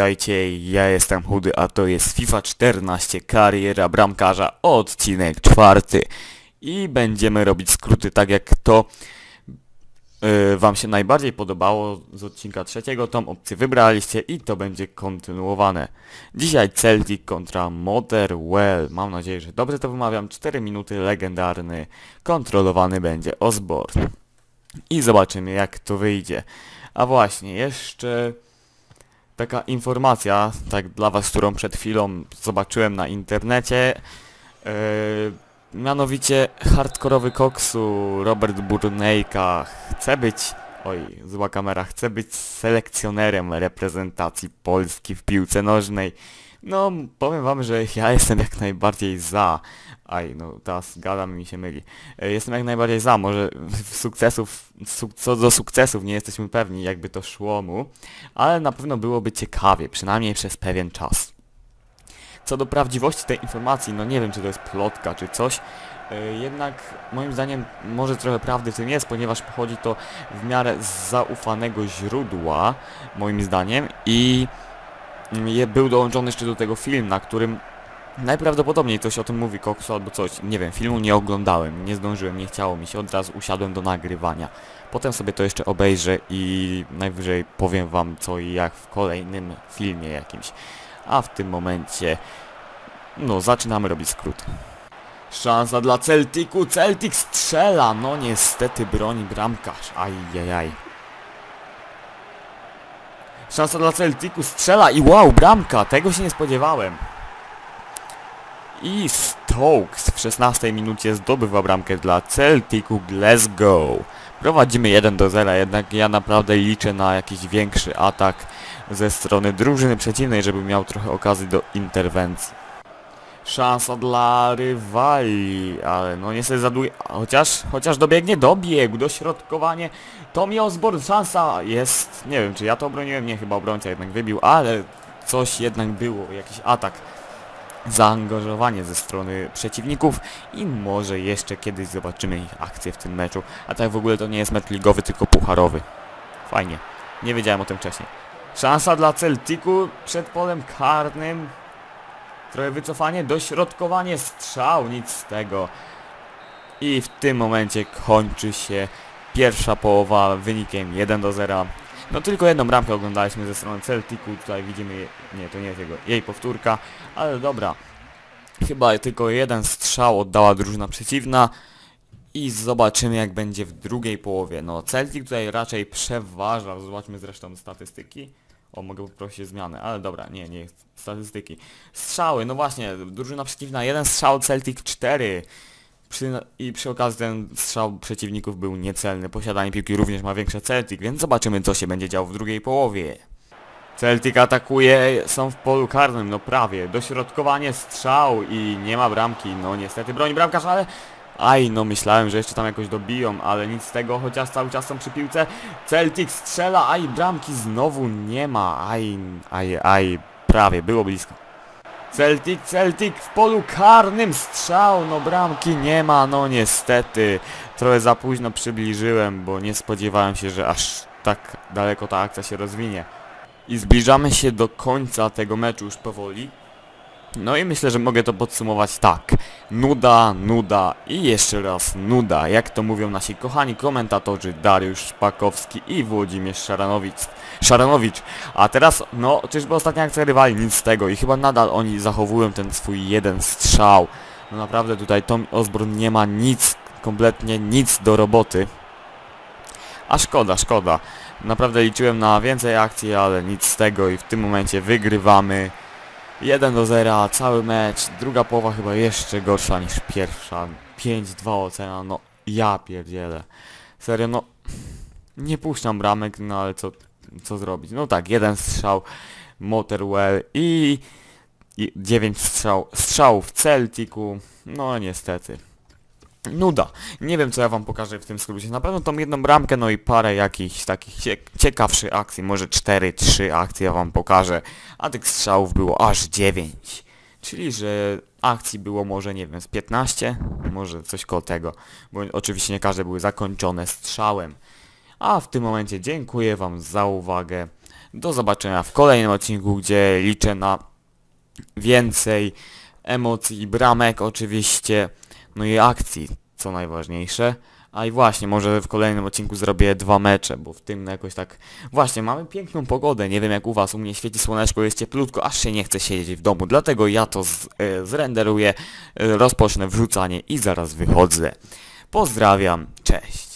witajcie, ja jestem Chudy, a to jest FIFA 14 Kariera Bramkarza, odcinek czwarty. I będziemy robić skróty tak jak to yy, wam się najbardziej podobało z odcinka trzeciego, tą opcję wybraliście i to będzie kontynuowane. Dzisiaj Celtic kontra Motherwell, mam nadzieję, że dobrze to wymawiam, 4 minuty legendarny, kontrolowany będzie Osborne. I zobaczymy jak to wyjdzie. A właśnie, jeszcze taka informacja, tak dla was, którą przed chwilą zobaczyłem na internecie. Yy, mianowicie hardkorowy koksu Robert Burnejka chce być, oj, zła kamera, chce być selekcjonerem reprezentacji Polski w piłce nożnej. No, powiem wam, że ja jestem jak najbardziej za. Aj, no teraz gadam i mi się myli. E, Jestem jak najbardziej za, może sukcesów, suk co do sukcesów nie jesteśmy pewni, jakby to szło mu, ale na pewno byłoby ciekawie, przynajmniej przez pewien czas. Co do prawdziwości tej informacji, no nie wiem, czy to jest plotka, czy coś, e, jednak moim zdaniem może trochę prawdy w tym jest, ponieważ pochodzi to w miarę z zaufanego źródła, moim zdaniem, i był dołączony jeszcze do tego film, na którym Najprawdopodobniej coś o tym mówi Koksu albo coś, nie wiem, filmu nie oglądałem, nie zdążyłem, nie chciało mi się, od razu usiadłem do nagrywania. Potem sobie to jeszcze obejrzę i najwyżej powiem wam co i jak w kolejnym filmie jakimś. A w tym momencie, no zaczynamy robić skróty. Szansa dla Celticu, Celtic strzela, no niestety broni bramkarz, ajajaj. Szansa dla Celticu strzela i wow, bramka, tego się nie spodziewałem. I Stokes w 16 minucie zdobywa bramkę dla Celticu Glasgow. Prowadzimy 1 do 0, jednak ja naprawdę liczę na jakiś większy atak ze strony drużyny przeciwnej, żeby miał trochę okazji do interwencji. Szansa dla rywali, ale no niestety za długie, chociaż, chociaż dobiegnie, dobiegł, dośrodkowanie, Tommy Osborne, szansa jest, nie wiem czy ja to obroniłem, nie chyba obrońca jednak wybił, ale coś jednak było, jakiś atak zaangażowanie ze strony przeciwników i może jeszcze kiedyś zobaczymy ich akcję w tym meczu. A tak w ogóle to nie jest mecz ligowy, tylko pucharowy. Fajnie. Nie wiedziałem o tym wcześniej. Szansa dla Celticu przed polem karnym. Trochę wycofanie, dośrodkowanie, strzał, nic z tego. I w tym momencie kończy się pierwsza połowa wynikiem 1 do 0. No tylko jedną bramkę oglądaliśmy ze strony Celticu, tutaj widzimy, je- nie to nie jest jego, jej powtórka, ale dobra. Chyba tylko jeden strzał oddała drużyna przeciwna i zobaczymy jak będzie w drugiej połowie. No Celtic tutaj raczej przeważa, zobaczmy zresztą statystyki. O, mogę poprosić o zmianę, ale dobra, nie, nie, statystyki. Strzały, no właśnie, drużyna przeciwna, jeden strzał, Celtic 4. Przy, I przy okazji ten strzał przeciwników był niecelny. Posiadanie piłki również ma większe Celtic, więc zobaczymy co się będzie działo w drugiej połowie. Celtic atakuje, są w polu karnym, no prawie. Dośrodkowanie, strzał i nie ma bramki. No niestety broni bramkarz, ale... Aj, no myślałem, że jeszcze tam jakoś dobiją, ale nic z tego, chociaż cały czas są przy piłce. Celtic strzela, aj, bramki znowu nie ma. Aj, aj, aj, prawie, było blisko. Celtic, Celtic w polu karnym strzał, no bramki nie ma, no niestety. Trochę za późno przybliżyłem, bo nie spodziewałem się, że aż tak daleko ta akcja się rozwinie. I zbliżamy się do końca tego meczu już powoli. No i myślę, że mogę to podsumować tak. Nuda, nuda i jeszcze raz nuda, jak to mówią nasi kochani komentatorzy Dariusz Szpakowski i Włodzimierz Szaranowicz. Szaranowicz. A teraz, no, czyżby ostatnia akcja rywali, nic z tego i chyba nadal oni zachowują ten swój jeden strzał. No naprawdę tutaj Tom Osborne nie ma nic, kompletnie nic do roboty. A szkoda, szkoda. Naprawdę liczyłem na więcej akcji, ale nic z tego i w tym momencie wygrywamy 1 do 0, cały mecz, druga połowa chyba jeszcze gorsza niż pierwsza. 5-2 ocena, no ja pierdzielę. Serio, no nie puszczam bramek, no ale co, co zrobić? No tak, jeden strzał Motorwell i, i 9 strzał, strzałów w Celticu, no niestety. Nuda. Nie wiem co ja wam pokażę w tym skrócie. Na pewno tą jedną bramkę, no i parę jakichś takich cie ciekawszych akcji. Może 4-3 akcje ja wam pokażę. A tych strzałów było aż 9. Czyli, że akcji było może, nie wiem, z 15? Może coś koło tego. Bo oczywiście nie każde były zakończone strzałem. A w tym momencie dziękuję wam za uwagę. Do zobaczenia w kolejnym odcinku, gdzie liczę na więcej emocji, bramek oczywiście, no i akcji, co najważniejsze. A i właśnie, może w kolejnym odcinku zrobię dwa mecze, bo w tym jakoś tak... Właśnie, mamy piękną pogodę, nie wiem jak u was, u mnie świeci słoneczko, jest cieplutko, aż się nie chce siedzieć w domu, dlatego ja to z, e, zrenderuję, e, rozpocznę wrzucanie i zaraz wychodzę. Pozdrawiam, cześć!